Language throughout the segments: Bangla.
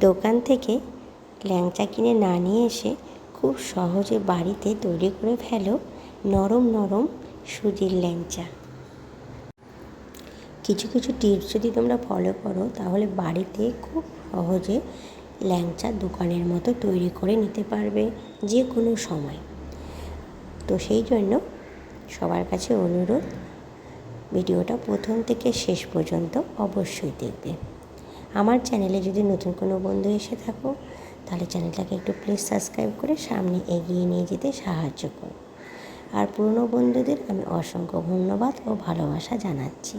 দোকান থেকে ল্যাংচা কিনে না নিয়ে এসে খুব সহজে বাড়িতে তৈরি করে ফেলো নরম নরম সুজির ল্যাংচা। কিছু কিছু টিপস যদি তোমরা ফলো করো, তাহলে বাড়িতে খুব সহজে ল্যাংচা দোকানের মতো তৈরি করে নিতে পারবে যে কোনো সময়। তো সেই জন্য সবার কাছে অনুরোধ, ভিডিওটা প্রথম থেকে শেষ পর্যন্ত অবশ্যই দেখবে। আমার চ্যানেলে যদি নতুন কোনো বন্ধু এসে থাকো, তাহলে চ্যানেলটাকে একটু প্লিজ সাবস্ক্রাইব করে সামনে এগিয়ে নিয়ে যেতে সাহায্য করো। আর পুরনো বন্ধুদের আমি অসংখ্য ধন্যবাদ ও ভালোবাসা জানাচ্ছি।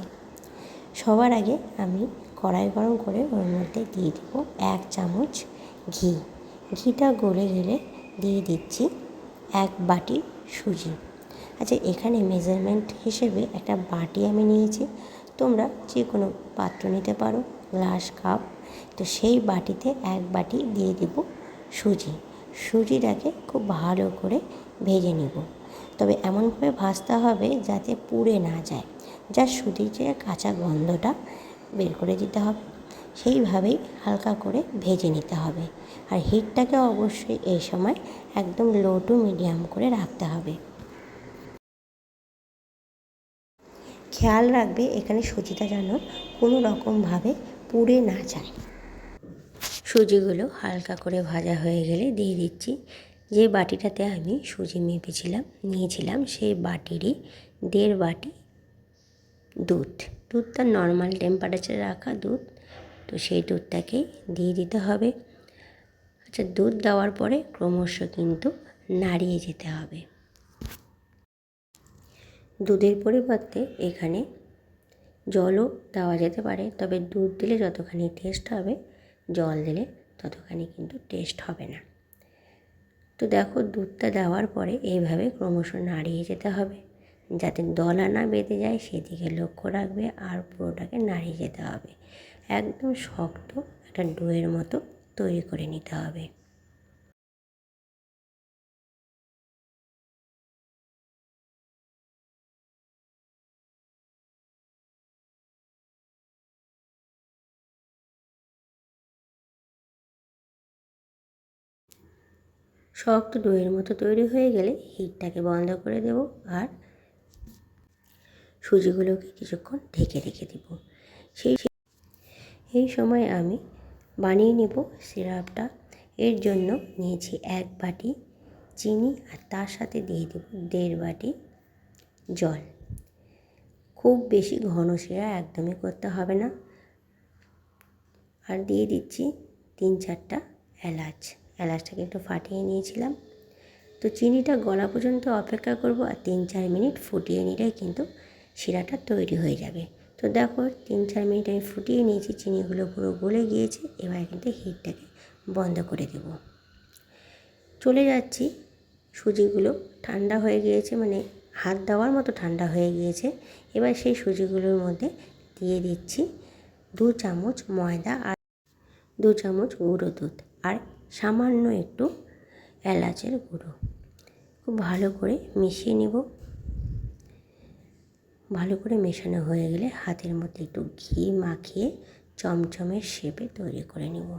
সবার আগে আমি কড়াই গরম করে ওর মধ্যে দিয়ে দেবো এক চামচ ঘি। ঘিটা গলে গেলে দিয়ে দিচ্ছি এক বাটি সুজি। আচ্ছা এখানে মেজারমেন্ট হিসেবে একটা বাটি আমি নিয়েছি। তোমরা যে কোনো পাত্র নিতে পারো, গ্লাস, কাপ। তো সেই বাটিতে এক বাটি দিয়ে দেব সুজি। সুজিটাকে খুব ভালো করে ভেজে নেব। তবে এমনভাবে ভাজতে হবে যাতে পুড়ে না যায়। যা সুজির যে কাঁচা গন্ধটা বের করে দিতে হবে, সেইভাবেই হালকা করে ভেজে নিতে হবে। আর হিটটাকে অবশ্যই এই সময় একদম লো টু মিডিয়াম করে রাখতে হবে। খেয়াল রাখবে এখানে সুজিটা যেন কোনো রকমভাবে পুড়ে না যায়। সুজিগুলো হালকা করে ভাজা হয়ে গেলে দিয়ে দিচ্ছি। যে বাটিটাতে আমি সুজি মেপেছিলাম, নিয়েছিলাম সেই বাটিরই দেড় বাটি দুধ। দুধটা নর্মাল টেম্পারেচারে রাখা দুধ, তো সেই দুধটাকেই দিয়ে দিতে হবে। আচ্ছা দুধ দেওয়ার পরে ক্রমশ কিন্তু নাড়িয়ে যেতে হবে। দুধের পরিবর্তে এখানে জলও দেওয়া যেতে পারে। তবে দুধ দিলে যতখানি টেস্ট হবে, জল দিলে ততখানি কিন্তু টেস্ট হবে না। তো দেখো, দুধটা দেওয়ার পরে এইভাবে ক্রমশ নাড়িয়ে যেতে হবে। যাতে দলা না বেঁধে যায়, সেদিকে লক্ষ্য রাখবে আর পুরোটাকে নাড়িয়ে যেতে হবে। একদম শক্ত একটা ডোয়ের মতো তৈরি করে নিতে হবে। শক্ত ডোয়ের মতো তৈরি হয়ে গেলে হিটটাকে বন্ধ করে দেব আর সুজিগুলোকে কিছুক্ষণ ঢেকে রেখে দেব। সেই এই সময় আমি বানিয়ে নেব সিরাপটা। এর জন্য নিয়েছি এক বাটি চিনি আর তার সাথে দিয়ে দেব দেড় বাটি জল। খুব বেশি ঘন শিরা একদমই করতে হবে না। আর দিয়ে দিচ্ছি তিন চারটা এলাচ। এলাচটাকে একটু ফাটিয়ে নিয়েছিলাম। তো চিনিটা গলা পর্যন্ত অপেক্ষা করব আর তিন চার মিনিট ফুটিয়ে নিলেই কিন্তু শিরাটা তৈরি হয়ে যাবে। তো দেখো, তিন চার মিনিট আমি ফুটিয়ে নিয়েছি, চিনিগুলো পুরো গলে গিয়েছে, এবার কিন্তু হিটটাকে বন্ধ করে দেব। চলে যাচ্ছি, সুজিগুলো ঠান্ডা হয়ে গিয়েছে মানে হাত দেওয়ার মতো ঠান্ডা হয়ে গিয়েছে। এবার সেই সুজিগুলোর মধ্যে দিয়ে দিচ্ছি দু চামচ ময়দা আর দু চামচ গুঁড়ো দুধ। আর সামান্য একটু এলাচের গুঁড়ো। খুব ভালো করে মিশিয়ে নিব। ভালো করে মেশানো হয়ে গেলে হাতের মধ্যে একটু ঘি মাখিয়ে চমচমের শেপে তৈরি করে নেব।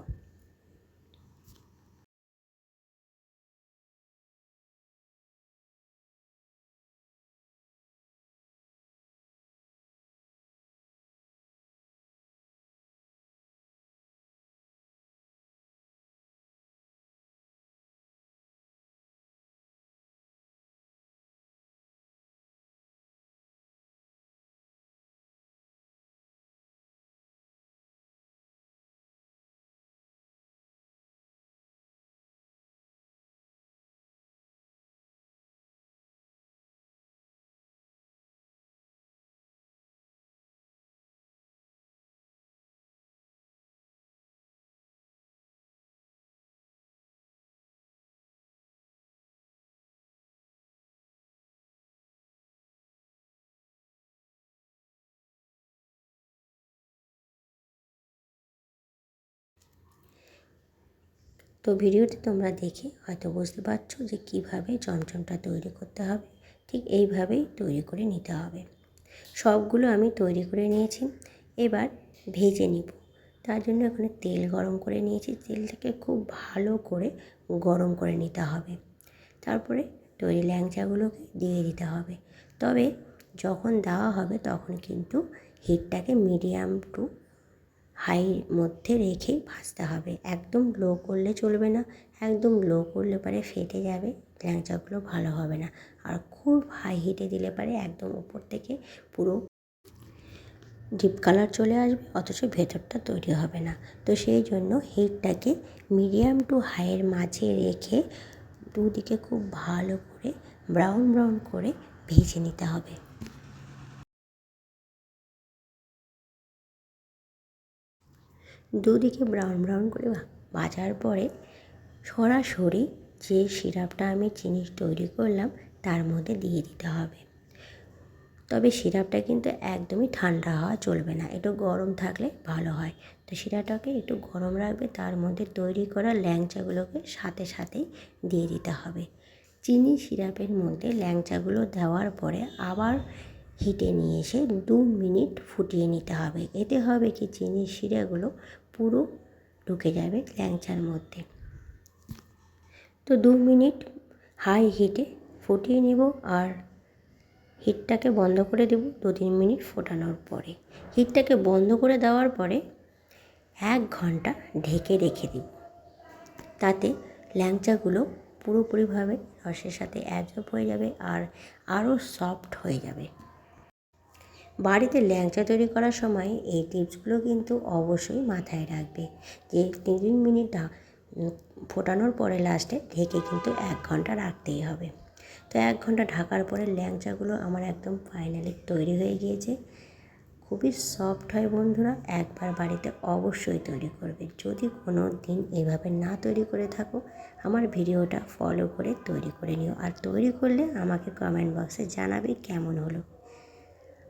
তো ভিডিওটি তোমরা দেখে হয়তো বুঝতে পারছ যে কীভাবে চমচমটা তৈরি করতে হবে। ঠিক এইভাবেই তৈরি করে নিতে হবে। সবগুলো আমি তৈরি করে নিয়েছি। এবার ভেজে নিব। তার জন্য এখানে তেল গরম করে নিয়েছি। তেলটাকে খুব ভালো করে গরম করে নিতে হবে। তারপরে তৈরি ল্যাংচাগুলোকে দিয়ে দিতে হবে। তবে যখন দেওয়া হবে তখন কিন্তু হিটটাকে মিডিয়াম টু হাই মধ্যে রেখেই ভাজতে হবে। একদম লো করলে চলবে না, একদম লো করলে পরে ফেটে যাবে, ল্যাংচাগুলো ভালো হবে না। আর খুব হাই হিটে দিলে পারে একদম উপর থেকে পুরো ডিপ কালার চলে আসবে, অথচ ভেতরটা তৈরি হবে না। তো সেই জন্য হিটটাকে মিডিয়াম টু হাইয়ের মাঝে রেখে দুদিকে খুব ভালো করে ব্রাউন ব্রাউন করে ভেজে নিতে হবে। দুদিকে ব্রাউন ব্রাউন করে ভাজার পরে সরাসরি যে সিরাপটা আমি চিনি তৈরি করলাম তার মধ্যে দিয়ে দিতে হবে। তবে সিরাপটা কিন্তু একদমই ঠান্ডা হওয়া চলবে না, একটু গরম থাকলে ভালো হয়। তো সিরাপটাকে একটু গরম রাখবে, তার মধ্যে তৈরি করা ল্যাংচাগুলোকে সাথে সাথেই দিয়ে দিতে হবে। চিনি সিরাপের মধ্যে ল্যাংচাগুলো দেওয়ার পরে আবার হিটে নিয়ে এসে দু মিনিট ফুটিয়ে নিতে হবে। এতে হবে কি? চিনির শিরাগুলো পুরো ঢুকে যাবে ল্যাংচার মধ্যে। তো দু মিনিট হাই হিটে ফুটিয়ে নেব আর হিটটাকে বন্ধ করে দেব দু তিন মিনিট ফোটানোর পরে। হিটটাকে বন্ধ করে দেওয়ার পরে এক ঘণ্টা ঢেকে রেখে দেব। তাতে ল্যাংচাগুলো পুরোপুরিভাবে রসের সাথে অ্যাবজর্ব হয়ে যাবে আর আরও সফট হয়ে যাবে। বাড়িতে ল্যাংচা তৈরি করার সময় এই টিপসগুলো কিন্তু অবশ্যই মাথায় রাখবে। যে তিন মিনিট ফোটানোর পরে লাস্টে ঢেকে কিন্তু এক ঘণ্টা রাখতেই হবে। তো এক ঘণ্টা ঢাকার পরে ল্যাংচাগুলো আমার একদম ফাইনালি তৈরি হয়ে গিয়েছে। খুবই সফট হয় বন্ধুরা, একবার বাড়িতে অবশ্যই তৈরি করবে। যদি কোনো দিন এভাবে না তৈরি করে থাকো, আমার ভিডিওটা ফলো করে তৈরি করে নিও। আর তৈরি করলে আমাকে কমেন্ট বক্সে জানাবে কেমন হলো।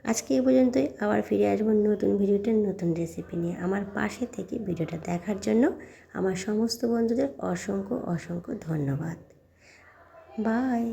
আজকে এই পর্যন্তই, আবার ফিরে আসব নতুন ভিডিওতে, নতুন রেসিপি নিয়ে। আমার পাশে থেকে ভিডিওটা দেখার জন্য আমার সমস্ত বন্ধুদের অসংখ্য অসংখ্য ধন্যবাদ। বাই